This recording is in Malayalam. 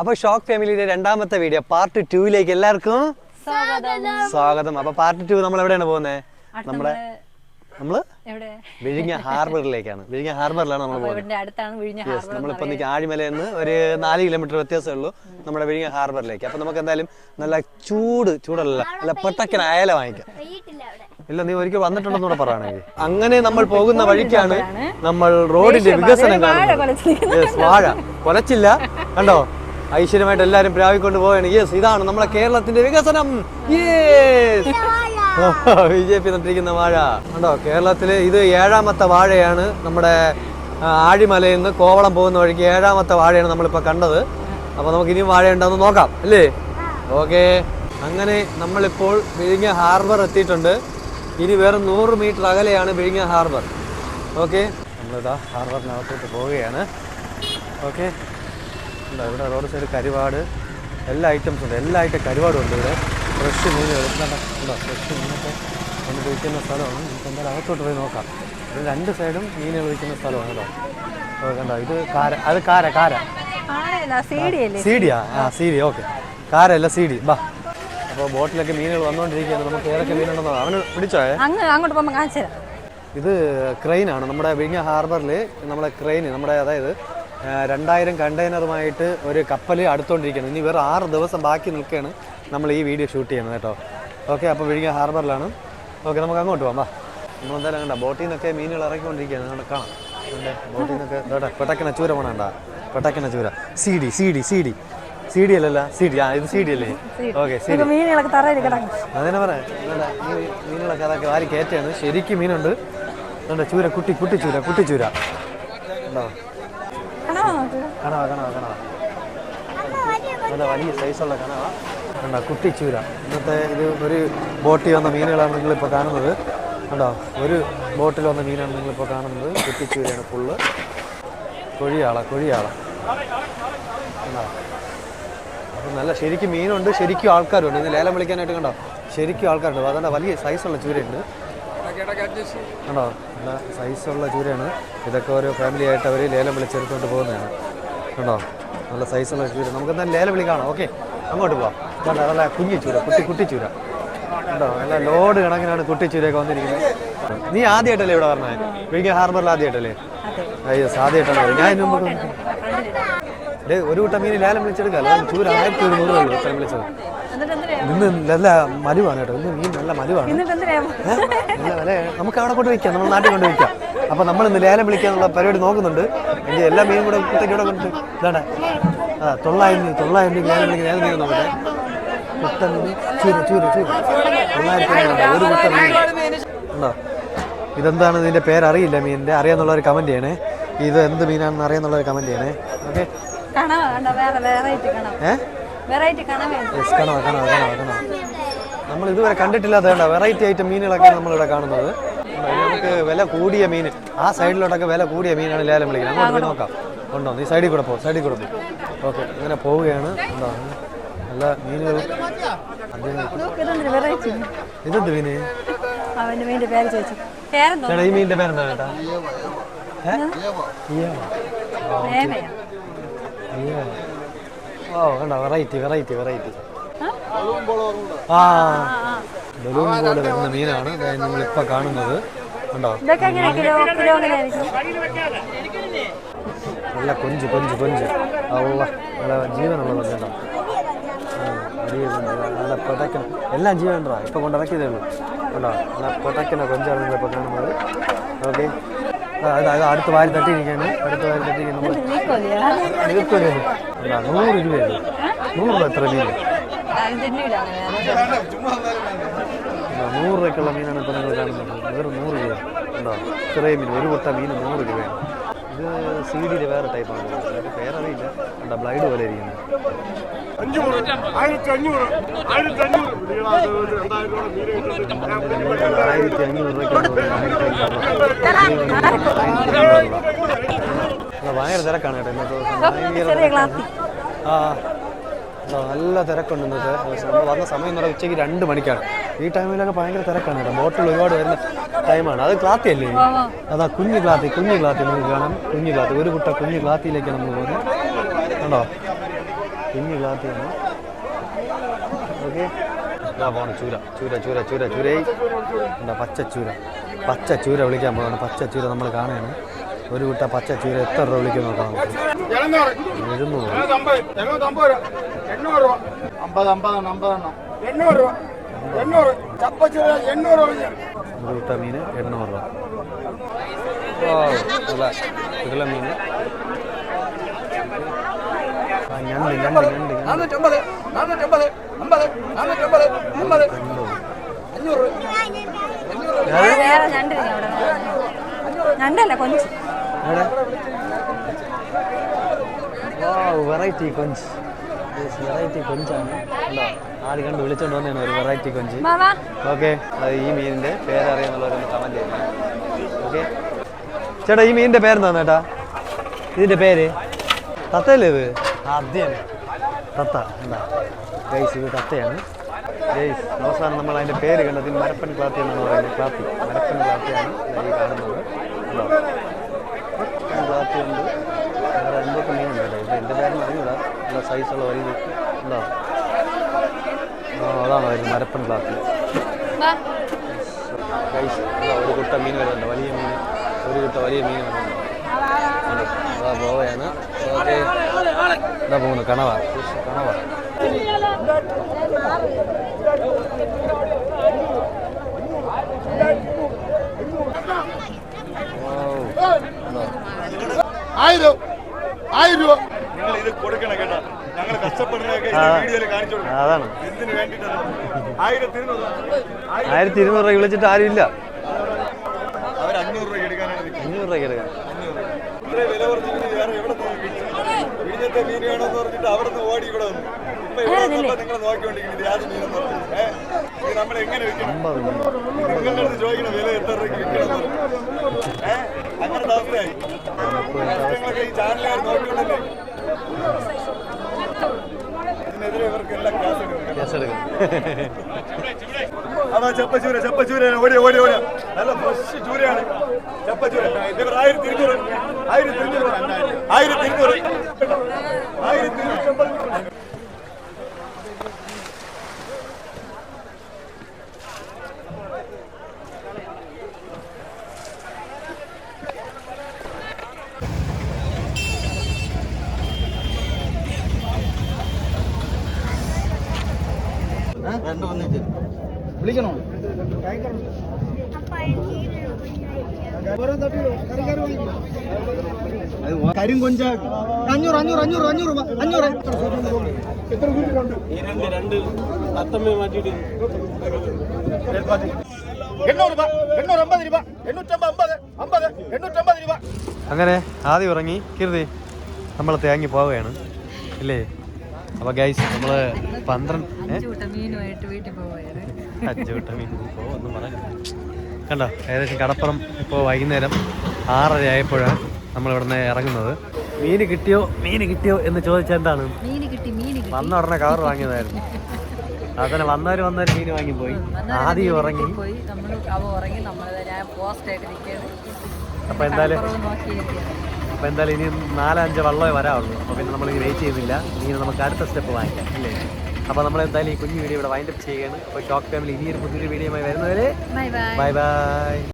അപ്പൊ ഷോക്ക് ഫാമിലിയുടെ രണ്ടാമത്തെ വീഡിയോ പാർട്ട് ടൂയിലേക്ക് എല്ലാവർക്കും സ്വാഗതം. അപ്പൊ പാർട്ട് ടു നമ്മൾ എവിടെയാണ് പോകുന്നത് നമ്മുടെ നമ്മൾ വിഴിഞ്ഞ ഹാർബറിലേക്കാണ്. വിഴിഞ്ഞ ഹാർബറിലാണ് നമ്മൾ പോകുന്നത്. നമ്മളിപ്പോ നിൽക്കുക ആഴിമലയിൽ നിന്ന് ഒരു നാല് കിലോമീറ്റർ വ്യത്യാസമേ ഉള്ളൂ നമ്മുടെ വിഴിഞ്ഞ ഹാർബറിലേക്ക്. അപ്പൊ നമുക്ക് എന്തായാലും നല്ല ചൂട് ചൂടല്ല നല്ല പെട്ടക്കൻ അയല വാങ്ങിക്കാം. ഇല്ല നീ ഒരിക്കൽ വന്നിട്ടുണ്ടെന്ന് കൂടെ പറയണെങ്കിൽ അങ്ങനെ നമ്മൾ പോകുന്ന വഴിക്കാണ് നമ്മൾ റോഡിന്റെ വികസനം കാണുന്നത്. വാഴ. കൊലച്ചില്ല. കണ്ടോ? ഐശ്വര്യമായിട്ട് എല്ലാരും പ്രാവിക്കൊണ്ട് പോവുകയാണ്. യെസ് ഇതാണ് നമ്മുടെ കേരളത്തിന്റെ വികസനം. യെസ് ബി ജെ പി നട്ടിരിക്കുന്ന വാഴ. ഉണ്ടോ കേരളത്തിൽ ഇത് ഏഴാമത്തെ വാഴയാണ് നമ്മുടെ ആഴിമലയിൽ നിന്ന് കോവളം പോകുന്ന വഴിക്ക് ഏഴാമത്തെ വാഴയാണ് നമ്മളിപ്പോൾ കണ്ടത്. അപ്പോൾ നമുക്ക് ഇനിയും വാഴ ഉണ്ടെന്ന് നോക്കാം അല്ലേ? ഓക്കെ. അങ്ങനെ നമ്മളിപ്പോൾ വിഴിഞ്ഞ ഹാർബർ എത്തിയിട്ടുണ്ട്. ഇനി വെറും നൂറ് മീറ്റർ അകലെയാണ് വിഴിഞ്ഞ ഹാർബർ. ഓക്കെ. നമ്മളിതാ ഹാർബറിനകത്തോട്ട് പോവുകയാണ്. ഓക്കെ. ഉണ്ടോ. ഇവിടെ റോഡ് സൈഡ് കരുവാട്. എല്ലാ ഐറ്റംസും ഉണ്ട്. എല്ലാ ഐറ്റം കരുവാടും ഉണ്ട് ഇവിടെ. ഫ്രഷ് മീൻ എടുക്കുന്ന ഉണ്ടോ? ഫ്രഷ് മീനൊക്കെ ഒന്ന് വിൽക്കുന്ന സ്ഥലമാണ്. നമുക്ക് എന്തായാലും അകത്തോട്ട് പോയി നോക്കാം. ഇത് രണ്ട് സൈഡും മീനുകൾ വിൽക്കുന്ന സ്ഥലമാണ് കേട്ടോ. ഓ, കണ്ടോ? ഇത് കാര. അത് കാര കാര. സീഡിയാ? ആ സീഡി. ഓക്കെ. കാരല്ല സീഡി. ബാ. അപ്പോൾ ബോട്ടിലൊക്കെ മീനുകൾ വന്നുകൊണ്ടിരിക്കുകയാണ് നമുക്ക് ഏതൊക്കെ മീനുണ്ടെന്നോ? അവന് പിടിച്ചോ അങ്ങ് അങ്ങോട്ട് പോകുമ്പോൾ കാണിച്ചു തരാം. ഇത് ക്രെയിനാണ്. നമ്മുടെ വിഴിഞ്ഞ ഹാർബറിൽ നമ്മുടെ ക്രെയിൻ നമ്മുടെ അതായത് രണ്ടായിരം കണ്ടെയ്നറുമായിട്ട് ഒരു കപ്പൽ അടുത്തുകൊണ്ടിരിക്കുന്നത് ഇനി വേറെ ആറ് ദിവസം ബാക്കി നിൽക്കുകയാണ് നമ്മൾ ഈ വീഡിയോ ഷൂട്ട് ചെയ്യുന്നത് കേട്ടോ. ഓക്കെ അപ്പോൾ വിഴിഞ്ഞ ഹാർബറിലാണ്. ഓക്കെ നമുക്ക് അങ്ങോട്ട് പോകാം വാ. നമ്മൾ എന്തായാലും കണ്ട ബോട്ടിൽ നിന്നൊക്കെ മീനുകൾ ഇറക്കിക്കൊണ്ടിരിക്കുകയാണ് നമ്മുടെ കാണാം. ബോട്ടിൽ നിന്നൊക്കെ കേട്ടോ പെട്ടക്കണ ചൂര പോണണ്ട പെട്ടക്കണ ചൂര. C D C D C D. C D അല്ലല്ല സി ഡി. ആ ഇത് സി ഡി അല്ലേ? ഓക്കെ സി കിടക്കും. അതന്നെ പറയാം. മീനുകളൊക്കെ അതൊക്കെ വാരി കയറ്റാണ് ശരിക്കും മീനുണ്ട്. അതുകൊണ്ട് ചൂര കുട്ടി കുട്ടി ചൂര. നമുക്ക് കണവ കണവ കണവ നല്ല വലിയ സൈസുള്ള കണവ? കണ്ടോ കുട്ടിച്ചൂര ചൂര. ഇന്നത്തെ ഇത് ഒരു ബോട്ടിൽ വന്ന മീനുകളാണ് നിങ്ങളിപ്പോൾ കാണുന്നത്. കണ്ടോ ഒരു ബോട്ടിൽ വന്ന മീനാണ് നിങ്ങളിപ്പോൾ കാണുന്നത്. കുട്ടിച്ചൂരയാണ് ഫുള്ള് കൊഴിയാള കൊഴിയാള. കണ്ടോ? നല്ല ശരിക്കും മീനുണ്ട് ശരിക്കും ആൾക്കാരുണ്ട്. ഇന്ന് ലേലം വിളിക്കാനായിട്ട് കണ്ടോ? ശരിക്കും ആൾക്കാരുണ്ട്. അതുകൊണ്ട് വലിയ സൈസുള്ള ചൂരയുണ്ട്. കണ്ടോ നല്ല സൈസുള്ള ചൂരയാണ്. ഇതൊക്കെ ഒരു ഫാമിലി ആയിട്ട് അവർ ലേലം വിളിച്ചെടുത്തോണ്ട് പോകുന്നതാണ്. കണ്ടോ നല്ല സൈസുള്ള ചൂര. നമുക്ക് എന്തായാലും ലേലം കാണാം. ഓക്കെ. അങ്ങോട്ട് പോവാം. കണ്ടോ നല്ല കുഞ്ഞു ചൂര കുട്ടി കുട്ടി ചൂര. കണ്ടോ നല്ല ലോഡ് കണക്കിനാണ് കുട്ടി ചൂരയൊക്കെ വന്നിരിക്കുന്നത്. നീ ആദ്യമായിട്ടല്ലേ ഇവിടെ പറഞ്ഞത് വിഴിഞ്ഞ ഹാർബറിൽ ആദ്യമായിട്ടല്ലേ അയ്യോ സാധ്യമായിട്ടാണ് ഞാൻ ഇതിന് മുമ്പ് ഒരു കൂട്ടം മീൻ ലേലം വിളിച്ചെടുക്കാം ചൂര ആയിരത്തി ഒരുന്നൂറ് ഉള്ളൂ ഇത്രയും വിളിച്ചത്. ഇന്ന് നല്ല മലിവാണ് കേട്ടോ. ഇന്ന് മീൻ നല്ല മലിവാണ്. നല്ല വില നമുക്ക് അവിടെ കൊണ്ട് വയ്ക്കാം നമ്മൾ നാട്ടിൽ കൊണ്ട് വയ്ക്കാം അപ്പൊ നമ്മൾ ഇന്ന് ലേലം വിളിക്കാനുള്ള പരിപാടി നോക്കുന്നുണ്ട്. എല്ലാ മീനും കൂടെ കുട്ടിക്കൂടെ കൊണ്ട് ഇതാണ്. ആ തൊള്ളായിരം രൂപ തൊള്ളായിരം രൂപ ലേലം വിളിക്കുന്ന ഏത് മീൻ നോക്കട്ടെ? കുട്ട മീൻ. ചൂര ചൂര ചൂര. തൊള്ളായിരത്തി ഒരു കുട്ട മീൻ. ഉണ്ടോ? ഇതെന്താണ് ഇതിന്റെ പേരറിയില്ല മീനിന്റെ? അറിയാന്നുള്ളവർ കമന്റ് ചെയ്യണേ. ഇത് എന്ത് മീനാണെന്ന് ഒരു കമന്റ് ചെയ്യണേ. ഓക്കെ ഏഹ് വെറൈറ്റി കാണാമേ യെസ് കണവ കണവ കണവ കണവ നമ്മൾ ഇതുവരെ കണ്ടിട്ടില്ലാത്ത വേണ്ട വെറൈറ്റി ആയിട്ട് മീനുകളൊക്കെയാണ് നമ്മളിവിടെ കാണുന്നത്. നമുക്ക് വില കൂടിയ മീൻ. ആ സൈഡിലോട്ടൊക്കെ വില കൂടിയ മീനാണ് ലേലം വിളിക്കുന്നത്. അങ്ങോട്ട് പോയി നോക്കാം. ഉണ്ടോ? നീ സൈഡിൽ കൂടെ പോ സൈഡിൽ കൂടെ പോ. ഓക്കെ ഇങ്ങനെ പോവുകയാണ്. ഉണ്ടോ? നല്ല മീനുകൾ. ഇതെന്ത് മീന്? അവന്റെ മീന്റെ പേര് ചോദിച്ചു. ചേട്ടാ ഈ മീനിന്റെ പേരെന്താ ചേട്ടാ? ഏ? ഓ കണ്ട വെറൈറ്റി വെറൈറ്റി വെറൈറ്റി ആ? ബലൂൺ പോലെ വരുന്ന മീനാണ്. നിങ്ങൾ ഇപ്പൊ കാണുന്നത്. കണ്ടോ? നല്ല കൊഞ്ച് കൊഞ്ച് കൊഞ്ച്. അള്ള നല്ല ജീവനുള്ള കൊഞ്ച്. നല്ല പൊട്ടക്കൻ എല്ലാം ജീവനുണ്ടോ? ഇപ്പൊ കൊണ്ടിറക്കിയതേ ഉള്ളൂ. കണ്ടോ? നല്ല പൊട്ടക്കന കൊഞ്ചാണ് നിങ്ങൾ ഇപ്പൊ കാണുന്നത്. ഓക്കെ. അടുത്ത് വാരി തട്ടിയിരിക്കുകയാണ്. അടുത്ത് വാരി തട്ടിയിരിക്കുന്നു. നൂറ് രൂപയാണ് നൂറ് രൂപ എത്ര മീൻ നൂറ് രൂപയ്ക്കുള്ള മീനാണ് ഇപ്പം നിങ്ങൾ കാണുന്നത്. വെറും നൂറ് രൂപ ഉണ്ടോ? ഇത്രയും മീൻ ഒരു കൊട്ട മീൻ നൂറ് രൂപയാണ്. ഇത് സി ഡി വേറെ ടൈപ്പാണ് അതിന്റെ പേരറിയില്ല. എന്താ ബ്ലൈഡ് പോലെ ഇരിക്കുന്നത് ആയിരത്തി അഞ്ഞൂറ് ആയിരത്തി അഞ്ഞൂറ് ഭയങ്കര തിരക്കാണ് കേട്ടോ ഇന്നത്തെ ആ നല്ല തിരക്കുണ്ട് ഇന്നത്തെ നമ്മൾ വന്ന സമയം എന്ന് പറഞ്ഞാൽ ഉച്ചയ്ക്ക് രണ്ട് മണിക്കാണ്. ഈ ടൈമിലൊക്കെ ഭയങ്കര തിരക്കാണ് കേട്ടോ. ബോട്ടിൽ ഒരുപാട് വരുന്ന ടൈമാണ്. അത് ക്ലാത്തി അല്ലേ അതാ കുഞ്ഞു ക്ലാത്തി കുഞ്ഞു ക്ലാത്തി നമുക്ക് കാണാം. കുഞ്ഞു ക്ലാത്തി. ഒരു കുട്ട കുഞ്ഞു ക്ലാത്തിയിലേക്കാണ് നമ്മൾ പോകുന്നത് കണ്ടോ? കുഞ്ഞു ക്ലാത്തിയാണ്. ഓക്കെ. ഇതാ പോണ ചൂര ചൂര ചൂര ചൂര ചൂര. എന്താ പച്ച ചൂര. പച്ച ചൂര വിളിക്കാൻ പോവാണ്. പച്ച ചൂര നമ്മൾ കാണുകയാണ്. ഒരു കുട്ട പച്ച ചൂര എത്ര രൂപ വിളിക്കും എഴുന്നൂറ്. എണ്ണൂറ് എണ്ണൂറ്. ചപ്പച്ചൂര എണ്ണൂറ് രൂപ ഒരു വിട്ട മീൻ എണ്ണൂറ് രൂപ. നല്ല കിടല മീൻ. ഞണ്ട് ഞണ്ട് ഞണ്ട് നാനൂറ്റമ്പത് നാനൂറ്റമ്പത് അമ്പത് നാനൂറ്റമ്പത് അമ്പത്. അഞ്ഞൂറ്. വേറെ ഞണ്ടില്ല അവിടെ? ഞണ്ടല്ല കൊഞ്ച്. വെറൈറ്റി കൊഞ്ച്. വെറൈറ്റി കൊഞ്ചാണ്. ഉണ്ടോ ആദ്യം കണ്ട് വിളിച്ചോണ്ട് വന്നതാണ് ഒരു വെറൈറ്റി കൊഞ്ച്. ഓക്കെ. അത് ഈ മീനിന്റെ പേരറിയാന്നുള്ളവരൊന്ന് കമന്റ് ചെയ്യണം ഓക്കെ. ചേട്ടാ ഈ മീനിന്റെ പേരെന്താണ് ചേട്ടാ? ഇതിന്റെ പേര്? തത്തല്ലേ ഇത്? ആദ്യം തത്ത. എന്താ ഗൈസ് ഇത് തത്തയാണ്. ഗൈസ് അവസാനം നമ്മൾ അതിന്റെ പേര് കണ്ടത് മരപ്പൻ ക്ലാത്തി എന്നാണ് പറയുന്നത്. ക്ലാത്തി. മരപ്പൻ ക്ലാത്തിയാണ് ഈ കാണുന്നത്. ക്ലാത്തി ഉണ്ട് വേറെ എന്തൊക്കെ മീനുണ്ട് കേട്ടോ ഇത് എന്റെ പേരെന്ന് അറിഞ്ഞൂടാ നല്ല സൈസുള്ള വലിയ ഉണ്ടോ? ആ അതാണ് വരുന്നത് മരപ്പൻ ക്ലാത്തി ഗൈസ് ഒരു കുട്ട മീൻ വരുന്നുണ്ട്. വലിയ മീൻ. ഒരു കുട്ട വലിയ മീൻ വരുന്നുണ്ട്? അതാ പോവുകയാണ് ഓക്കെ. ഇതാ പോകുന്നു. കണവ. കണവ. ആയിരം. ആയിരം രൂപ. നിങ്ങൾ ഇത് കൊടുക്കണം കേട്ടോ. അതാണ്. ആയിരത്തി ഇരുന്നൂറ് രൂപ വിളിച്ചിട്ട് ആരും ഇല്ല. അവർ അഞ്ഞൂറ് രൂപ. രൂപയ്ക്ക് അങ്ങനത്തെ അവസ്ഥയായി. ഈ ചാനലുകാർ നോക്കിക്കൊണ്ടല്ലേ? അതാ ചപ്പച്ചൂര ചപ്പച്ചൂര. ഓടി ഓടി ഓടി. നല്ല ഫ്രഷ് ചൂരയാണ്. ഇവർ ആയിരത്തി ഇരുന്നൂറ്. ആയിരത്തി ഇരുന്നൂറ്. ആയിരത്തി ഇരുന്നൂറ്. ആയിരത്തി ഇരുന്നൂറ്റമ്പത് വിളിക്കണോ? കരിം കൊഞ്ച. അഞ്ഞൂറ് അഞ്ഞൂറ് അഞ്ഞൂറ് അഞ്ഞൂറ് അഞ്ഞൂറ്. എണ്ണൂറ് രൂപ അങ്ങനെ ആദ്യം ഇറങ്ങി. കീർത്തി നമ്മൾ തേങ്ങി പോവുകയാണ്. ഇല്ലേ? അപ്പൊ ഗൈസ് നമ്മൾ പന്ത്രണ്ട് മീൻ കണ്ടോ? ഏകദേശം കടപ്പുറം ഇപ്പോൾ വൈകുന്നേരം ആറര ആയപ്പോഴാണ് നമ്മൾ ഇവിടുന്ന് ഇറങ്ങുന്നത്. മീന് കിട്ടിയോ? മീന് കിട്ടിയോ എന്ന് ചോദിച്ചാൽ എന്താണ്? വന്ന ഉടനെ കവർ വാങ്ങിയതായിരുന്നു. അതന്നെ വന്നവര് വന്നവര് മീൻ ആദ്യം ഉറങ്ങി. പോയി. അവ ഉറങ്ങി അപ്പൊ എന്തായാലും അപ്പൊ എന്തായാലും ഇനി നാലഞ്ച് വള്ളമേ വരാവുള്ളൂ. അപ്പൊ പിന്നെ നമ്മൾ വെയിറ്റ് ചെയ്യുന്നില്ല. ഇനി നമുക്ക് അടുത്ത സ്റ്റെപ്പ് വാങ്ങിക്കാം. അല്ലേ അപ്പൊ നമ്മൾ എന്തായാലും ഈ കുഞ്ഞു വീഡിയോ ഇവിടെ വൈൻഡപ്പ് ചെയ്യുകയാണ്. അപ്പോൾ ഷോക്ക് ഫാമിലി ഇനിയൊരു പുതിയൊരു വീഡിയോയുമായി വരുന്നവരെ ബൈ ബൈ